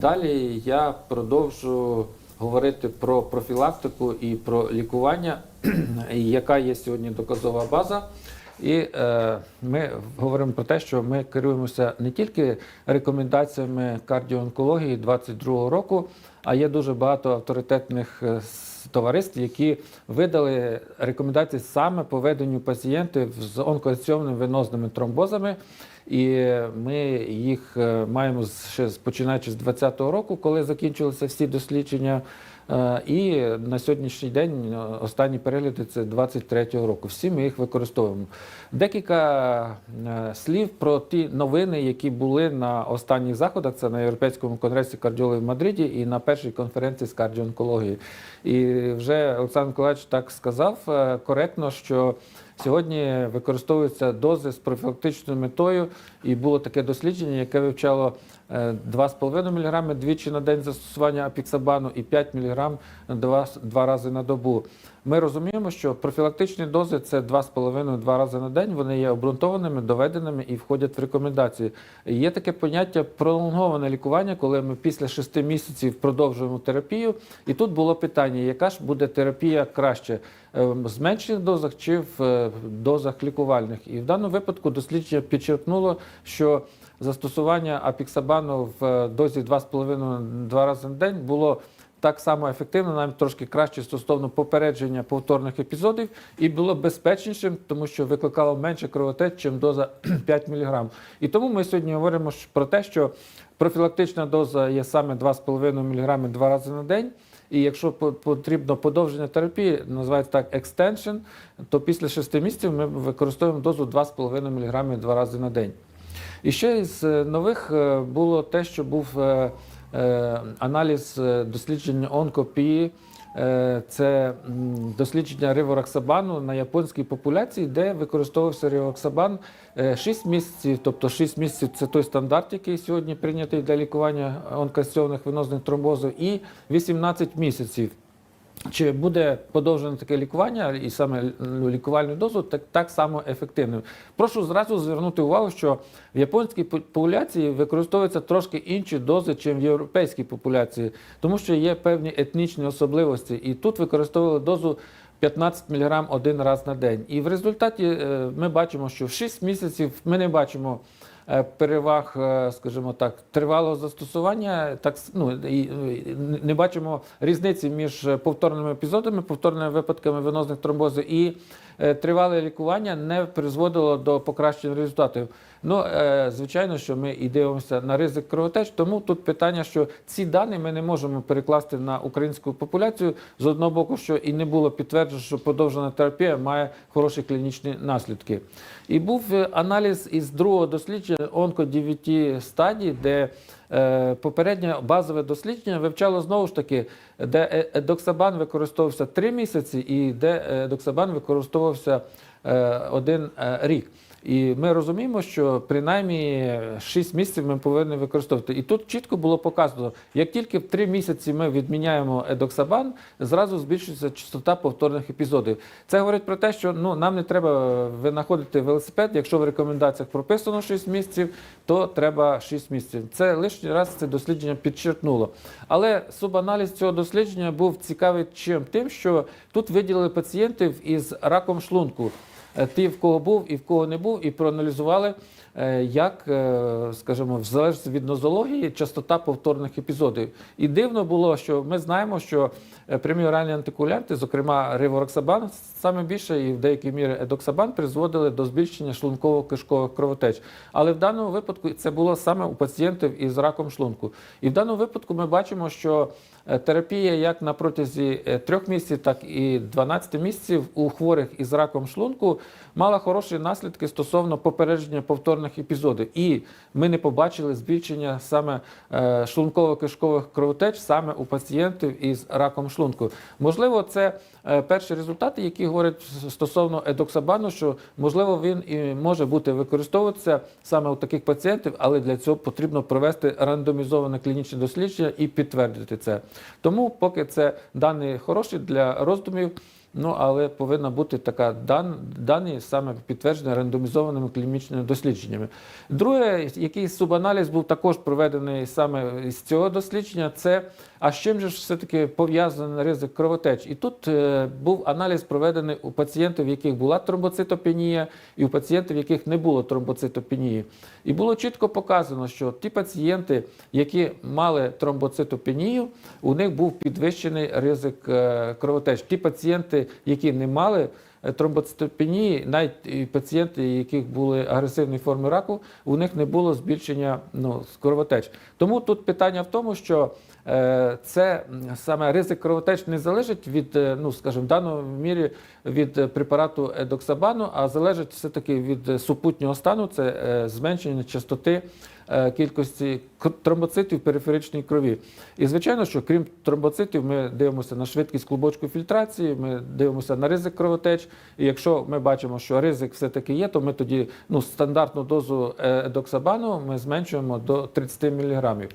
Далі я продовжу говорити про профілактику і про лікування, яка є сьогодні доказова база. І е, ми говоримо про те, що ми керуємося не тільки рекомендаціями кардіоонкології 22 року, а є дуже багато авторитетних е, товариств, які видали рекомендації саме по веденню пацієнтів з онкоаціонними венозними тромбозами. І ми їх е, маємо ще починаючи з 2020 року, коли закінчилися всі дослідження. Е, І на сьогоднішній день е, останні перегляди це 23-го року. Всі ми їх використовуємо. Декілька слів про ті новини, які були на останніх заходах. Це на Європейському конгресі кардіології в Мадриді і на першій конференції з кардіоонкології. І вже Олександр Миколаївич так сказав коректно, що Сьогодні використовуються дози з профілактичною метою, і було таке дослідження, яке вивчало е, 2,5 мг двічі на день застосування апіксабану і 5 мг два, рази на добу. Ми розуміємо, що профілактичні дози це 2,5-2 рази на день. Вони є обґрунтованими, доведеними і входять в рекомендації. Є таке поняття пролонговане лікування, коли ми після 6 місяців продовжуємо терапію. І тут було питання, яка ж буде терапія краще е, в зменшених дозах чи в е, дозах лікувальних. І в даному випадку дослідження підчеркнуло, що застосування апіксабану в е, дозі 2,5-2 рази на день було так само ефективно, навіть трошки краще стосовно попередження повторних епізодів, і було безпечнішим, тому що викликало менше кровотеч, ніж доза 5 мг. І тому ми сьогодні говоримо про те, що профілактична доза є саме 2,5 мг два рази на день. І якщо потрібно подовження терапії, називається так екстеншн, то після 6 місяців ми використовуємо дозу 2,5 мг два рази на день. І ще із е, нових е, було те, що був е, аналіз дослідження онкопії. Е, Це дослідження ривораксабану на японській популяції, де використовувався ривораксабан 6 місяців, тобто 6 місяців це той стандарт, який сьогодні прийнятий для лікування онкоасоціонних венозних тромбозів, і 18 місяців. Чи буде подовжене таке лікування і саме ну, лікувальну дозу так, так само ефективним? Прошу зразу звернути увагу, що в японській популяції використовуються трошки інші дози, ніж в європейській популяції, тому що є певні етнічні особливості, і тут використовували дозу 15 мг один раз на день. І в результаті е, ми бачимо, що в 6 місяців ми не бачимо переваг, е, скажімо так, тривалого застосування, так ну, і, і не бачимо різниці між повторними епізодами, повторними випадками венозних тромбозів і е, тривале лікування не призводило до покращення результатів. Ну, е, звичайно, що ми і дивимося на ризик кровотеч, тому тут питання, що ці дані ми не можемо перекласти на українську популяцію з одного боку, що і не було підтверджено, що подовжена терапія має хороші клінічні наслідки. І був е, аналіз із другого дослідження онко 9 стадій, де е, попереднє базове дослідження вивчало знову ж таки, де едоксабан використовувався 3 місяці і де едоксабан використовувався е, один е, рік. І ми розуміємо, що принаймні 6 місяців ми повинні використовувати. І тут чітко було показано, як тільки в 3 місяці ми відміняємо едоксабан, зразу збільшується частота повторних епізодів. Це говорить про те, що ну нам не треба винаходити велосипед. Якщо в рекомендаціях прописано 6 місяців, то треба 6 місяців. Це лишній раз це дослідження підчеркнуло. Але субаналіз цього дослідження був цікавий чим тим, що тут виділили пацієнтів із раком шлунку. Е, Ті, в кого був і в кого не був, і проаналізували, е, як, е, скажімо, в залежності від нозології, частота повторних епізодів. І дивно було, що ми знаємо, що прямі оральні антикулянти, зокрема ривороксабан, саме більше і в деякій мірі едоксабан, призводили до збільшення шлунково-кишкових кровотеч. Але в даному випадку це було саме у пацієнтів із раком шлунку. І в даному випадку ми бачимо, що терапія як на протязі е, трьох місяців, так і 12 місяців у хворих із раком шлунку мала хороші наслідки стосовно попередження повторних епізодів. І ми не побачили збільшення саме е, шлунково-кишкових кровотеч саме у пацієнтів із раком шлунку. Можливо, це е, перші результати, які говорять стосовно едоксабану, що можливо він і може бути використовуватися саме у таких пацієнтів, але для цього потрібно провести рандомізоване клінічне дослідження і підтвердити це. Тому, поки це дані хороші для роздумів. Ну але повинна бути така дан, дані саме підтверджена рандомізованими клінічними дослідженнями. Друге, який субаналіз був також проведений саме з цього дослідження, це а з чим же ж все-таки пов'язаний ризик кровотеч? І тут е, був аналіз проведений у пацієнтів, в яких була тромбоцитопенія, і у пацієнтів, в яких не було тромбоцитопенії. І було чітко показано, що ті пацієнти, які мали тромбоцитопенію, у них був підвищений ризик е, кровотеч. Ті пацієнти, які не мали е, тромбоцитопенії, навіть пацієнти, яких були агресивні форми раку, у них не було збільшення ну, кровотеч. Тому тут питання в тому, що е, це саме ризик кровотеч не залежить від, е, ну скажімо, в даному мірі від препарату едоксабану, а залежить все-таки від е, супутнього стану, це зменшення частоти кількості тромбоцитів периферичній крові. І звичайно, що крім тромбоцитів, ми дивимося на швидкість клубочку фільтрації, ми дивимося на ризик кровотеч. І якщо ми бачимо, що ризик все-таки є, то ми тоді ну, стандартну дозу е, едоксабану ми зменшуємо до 30 мг.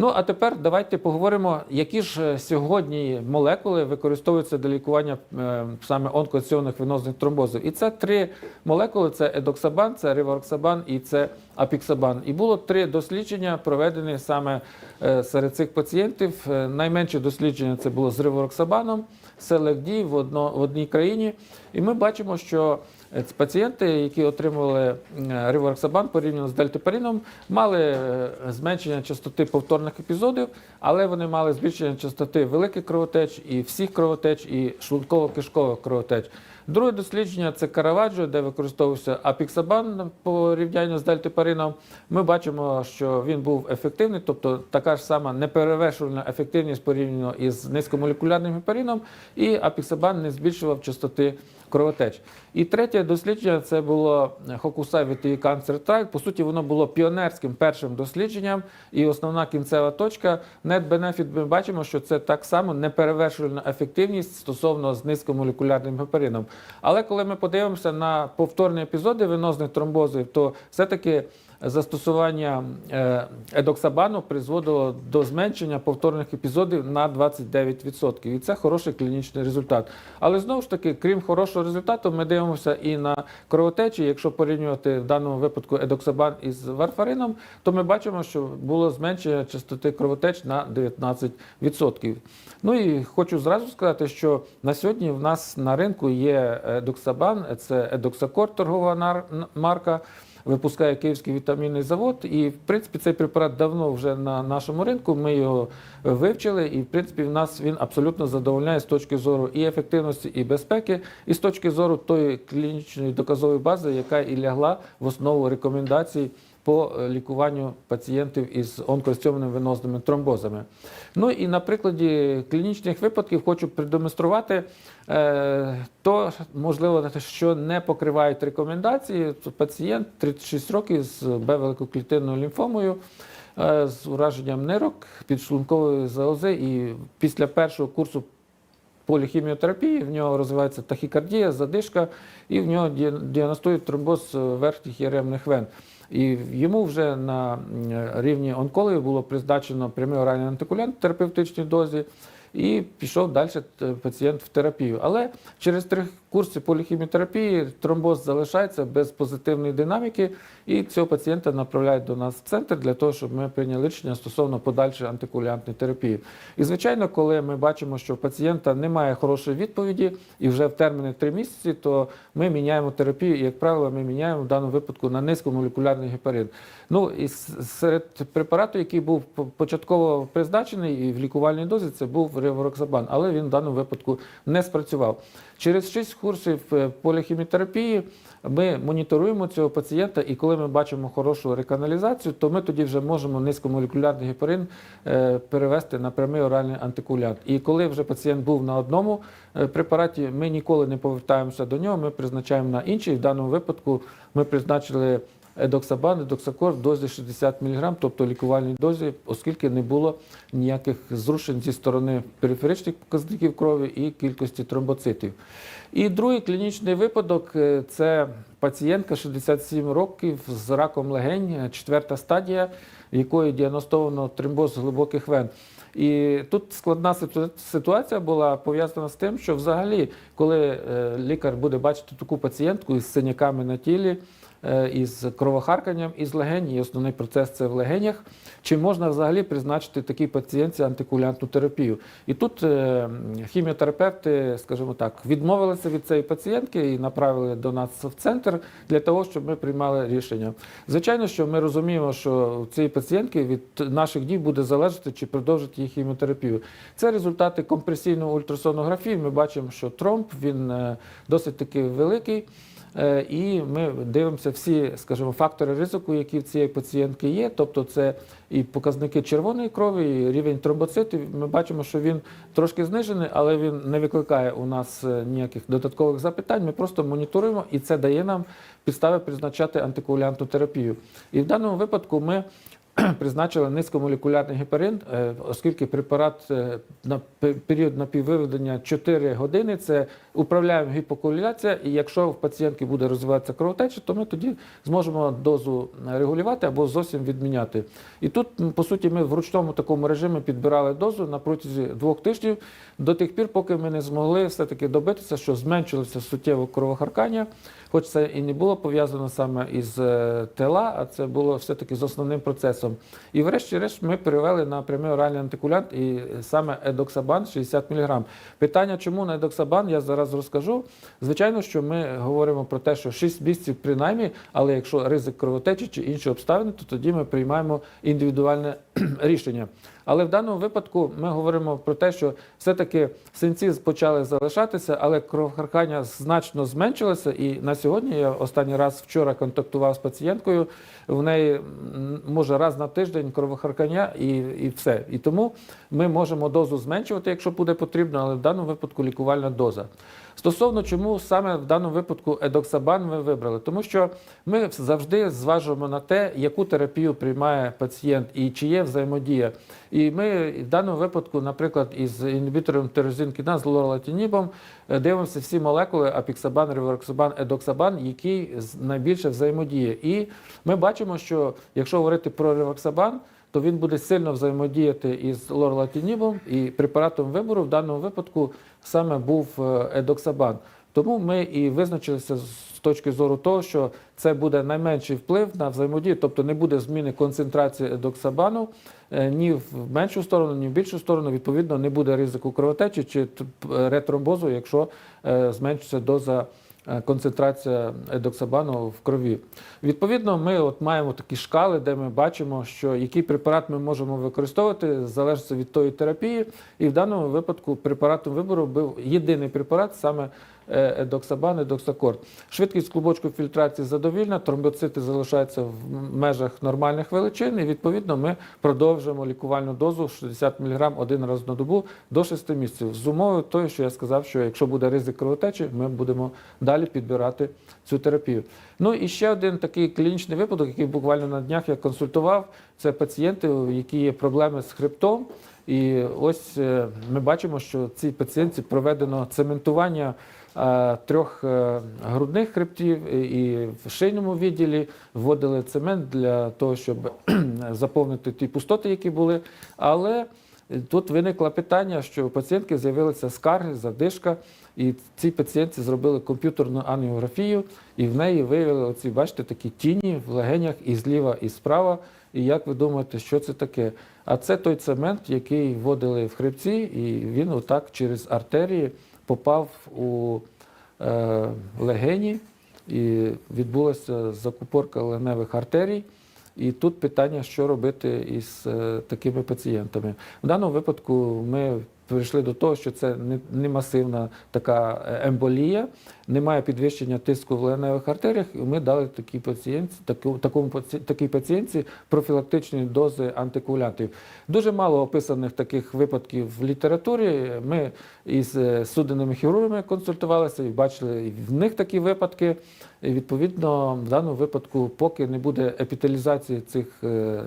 Ну а тепер давайте поговоримо, які ж е, сьогодні молекули використовуються для лікування е, саме онкоціонних венозних тромбозів. І це три молекули: це едоксабан, це ривароксабан і це апіксабан. І було три дослідження, проведені саме е, серед цих пацієнтів. Найменше дослідження це було з ривароксабаном, селекді в, одно, в одній країні. І ми бачимо, що е, пацієнти, які отримували е, порівняно з дельтепаріном, мали е, зменшення частоти повторних епізодів, але вони мали збільшення частоти великих кровотеч і всіх кровотеч, і шлунково-кишкових кровотеч. Друге дослідження це Караваджо, де використовувався апіксабан порівняння з дельтапарином. Ми бачимо, що він був ефективний, тобто така ж сама неперевершувальна ефективність порівняно із низькомолекулярним гепарином, і апіксабан не збільшував частоти кровотеч. І третє дослідження це було Hokusai VTE Cancer Trial. По суті, воно було піонерським першим дослідженням, і основна кінцева точка net benefit Ми бачимо, що це так само неперевершувальна ефективність стосовно з низькомолекулярним гепарином. Але коли ми подивимося на повторні епізоди венозних тромбозів, то все-таки застосування е, едоксабану призводило до зменшення повторних епізодів на 29%. І це хороший клінічний результат. Але знову ж таки, крім хорошого результату, ми дивимося і на кровотечі. Якщо порівнювати в даному випадку едоксабан із варфарином, то ми бачимо, що було зменшення частоти кровотеч на 19%. Ну і хочу зразу сказати, що на сьогодні в нас на ринку є едоксабан, це едоксакор, торгова марка випускає Київський вітамінний завод. І, в принципі, цей препарат давно вже на нашому ринку. Ми його вивчили, і в принципі в нас він абсолютно задовольняє з точки зору і ефективності, і безпеки, і з точки зору тої клінічної доказової бази, яка і лягла в основу рекомендацій. По е, лікуванню пацієнтів із онкостьомними венозними тромбозами. Ну і на прикладі клінічних випадків хочу продемонструвати е, то, можливо, що не покривають рекомендації. Пацієнт 36 років з Б-великоклітинною лімфомою. е, З ураженням нирок підшлункової залози, і після першого курсу поліхіміотерапії, в нього розвивається тахікардія, задишка, і в нього ді- діагностують тромбоз верхніх яремних вен. І йому вже на рівні онкології було призначено прямий оральний антикулянт в терапевтичній дозі. І пішов далі пацієнт в терапію. Але через три курси поліхіміотерапії тромбоз залишається без позитивної динаміки, і цього пацієнта направляють до нас в центр для того, щоб ми прийняли рішення стосовно подальшої антикулянтної терапії. І звичайно, коли ми бачимо, що у пацієнта немає хорошої відповіді, і вже в терміни 3 місяці, то ми міняємо терапію, і, як правило, ми міняємо в даному випадку на низькомолекулярний гепарин. Ну і серед препарату, який був початково призначений і в лікувальній дозі, це був ривароксабан, але він в даному випадку не спрацював. Через 6 курсів е, поліхіміотерапії ми моніторуємо цього пацієнта, і коли ми бачимо хорошу реканалізацію, то ми тоді вже можемо низькомолекулярний гепарин е, перевести на прямий оральний антикулянт. І коли вже пацієнт був на одному е, препараті, ми ніколи не повертаємося до нього, ми призначаємо на інший. В даному випадку ми призначили едоксабан, едоксакор в дозі 60 мг, тобто лікувальній дозі, оскільки не було ніяких зрушень зі сторони периферичних показників крові і кількості тромбоцитів. І другий клінічний випадок е, це пацієнтка 67 років з раком легень, е, четверта стадія, якої діагностовано тромбоз глибоких вен. І тут складна ситуація була пов'язана з тим, що взагалі, коли е, лікар буде бачити таку пацієнтку із синяками на тілі, із кровохарканням із легень, і основний процес це в легенях, чи можна взагалі призначити такій пацієнтці антикоагулянтну терапію? І тут е, хіміотерапевти, скажімо так, відмовилися від цієї пацієнтки і направили до нас в центр для того, щоб ми приймали рішення. Звичайно, що ми розуміємо, що у цієї пацієнтки від наших дій буде залежати, чи продовжити її хіміотерапію. Це результати компресійної ультрасонографії. Ми бачимо, що тромб він е, досить таки великий. Е, І ми дивимося всі, скажімо, фактори ризику, які в цієї пацієнтки є. Тобто, це і показники червоної крові, і рівень тромбоцитів. Ми бачимо, що він трошки знижений, але він не викликає у нас е, ніяких додаткових запитань. Ми просто моніторуємо, і це дає нам підстави призначати антикоагулянтну терапію. І в даному випадку ми призначили низькомолекулярний гепарин, е, оскільки препарат е, на період напіввиведення 4 години це управляємо гіпокоагуляція, і якщо в пацієнтки буде розвиватися кровотеча, то ми тоді зможемо дозу регулювати або зовсім відміняти. І тут, по суті, ми в ручному такому режимі підбирали дозу на протязі двох тижнів до тих пір, поки ми не змогли все-таки добитися, що зменшилося суттєво кровохаркання, хоч це і не було пов'язано саме із е, ТЛА, а це було все-таки з основним процесом. І врешті-решт ми перевели на прямий оральний антикулянт і саме едоксабан 60 мг. Питання, чому на едоксабан, я зараз розкажу. Звичайно, що ми говоримо про те, що 6 місяців принаймні, але якщо ризик кровотечі чи інші обставини, то тоді ми приймаємо індивідуальне рішення. Але в даному випадку ми говоримо про те, що все-таки синці почали залишатися, але кровохаркання значно зменшилося. І на сьогодні я останній раз вчора контактував з пацієнткою. В неї може раз на тиждень кровохаркання і, і все. І тому ми можемо дозу зменшувати, якщо буде потрібно, але в даному випадку лікувальна доза. Стосовно чому саме в даному випадку едоксабан ми вибрали, тому що ми завжди зважуємо на те, яку терапію приймає пацієнт і чи є взаємодія. І ми в даному випадку, наприклад, із інгібітором тирозинкіна з лоралатінібом е, дивимося всі молекули апіксабан, ревароксабан, едоксабан, які з- найбільше взаємодіє. І ми бачимо, що якщо говорити про реваксабан, то він буде сильно взаємодіяти із лоралатінібом, і препаратом вибору в даному випадку саме був е, едоксабан. Тому ми і визначилися з точки зору того, що це буде найменший вплив на взаємодію, тобто не буде зміни концентрації едоксабану е, ні в меншу сторону, ні в більшу сторону. Відповідно, не буде ризику кровотечі чи ретромбозу, якщо е, зменшиться доза е, концентрація едоксабану в крові. Відповідно, ми от маємо такі шкали, де ми бачимо, що який препарат ми можемо використовувати, залежить від тої терапії. І в даному випадку препаратом вибору був єдиний препарат, саме е, едоксабан, едоксакорд. Швидкість клубочку фільтрації задовільна, тромбоцити залишаються в межах нормальних величин, і відповідно ми продовжуємо лікувальну дозу 60 мг один раз на добу до 6 місяців. З умовою того, що я сказав, що якщо буде ризик кровотечі, ми будемо далі підбирати цю терапію. Ну і ще один такий клінічний випадок, який буквально на днях я консультував, це пацієнти, у які є проблеми з хребтом. І ось е, ми бачимо, що цій пацієнтці проведено цементування е, трьох е, грудних хребтів і- і в шийному відділі вводили цемент для того, щоб заповнити ті пустоти, які були. Але тут виникло питання, що у пацієнтки з'явилися скарги, задишка, і цій пацієнтці зробили комп'ютерну ангіографію, і в неї виявили оці, бачите, такі тіні в легенях і зліва, і справа. І як ви думаєте, що це таке? А це той цемент, який вводили в хребці, і він отак через артерії попав у е, легені, і відбулася закупорка легеневих артерій. І тут питання, що робити із е, такими пацієнтами. В даному випадку ми прийшли до того, що це не, масивна така е, емболія, немає підвищення тиску в леневих артеріях, і ми дали такій пацієнтці, таку, такому такій пацієнтці профілактичні дози антикоагулянтів. Дуже мало описаних таких випадків в літературі. Ми із е, суденними хірургами консультувалися і бачили в них такі випадки. І відповідно, в даному випадку, поки не буде епіталізації цих е,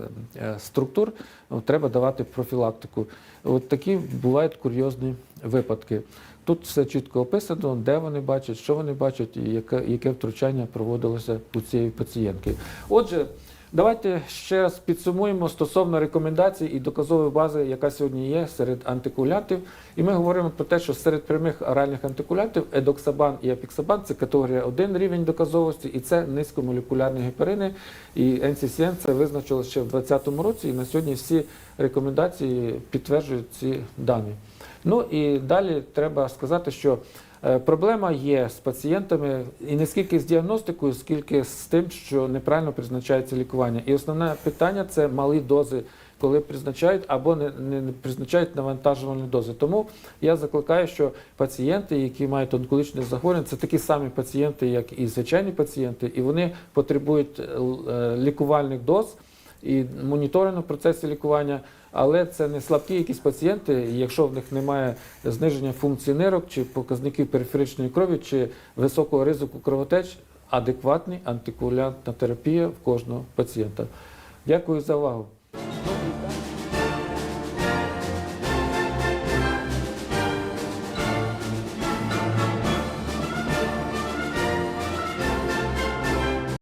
структур, треба давати профілактику. От такі бувають курйозні випадки. Тут все чітко описано, де вони бачать, що вони бачать, і яке, яке втручання проводилося у цієї пацієнтки. Отже, давайте ще раз підсумуємо стосовно рекомендацій і доказової бази, яка сьогодні є серед антикоагулянтів. І ми говоримо про те, що серед прямих оральних антикоагулянтів едоксабан і апіксабан це категорія 1 рівень доказовості, і це низькомолекулярні гепарини. І NCCN це визначило ще в 2020 році, і на сьогодні всі рекомендації підтверджують ці дані. Ну і далі треба сказати, що проблема є з пацієнтами і не скільки з діагностикою, скільки з тим, що неправильно призначається лікування. І основне питання це малі дози, коли призначають або не, не призначають навантажувальні дози. Тому я закликаю, що пацієнти, які мають онкологічне захворювання, це такі самі пацієнти, як і звичайні пацієнти, і вони потребують е, е, лікувальних доз і моніторингу в процесі лікування. Але це не слабкі якісь пацієнти, якщо в них немає зниження функції нирок чи показників периферичної крові, чи високого ризику кровотеч, адекватний антикоагулянтна терапія в кожного пацієнта. Дякую за увагу.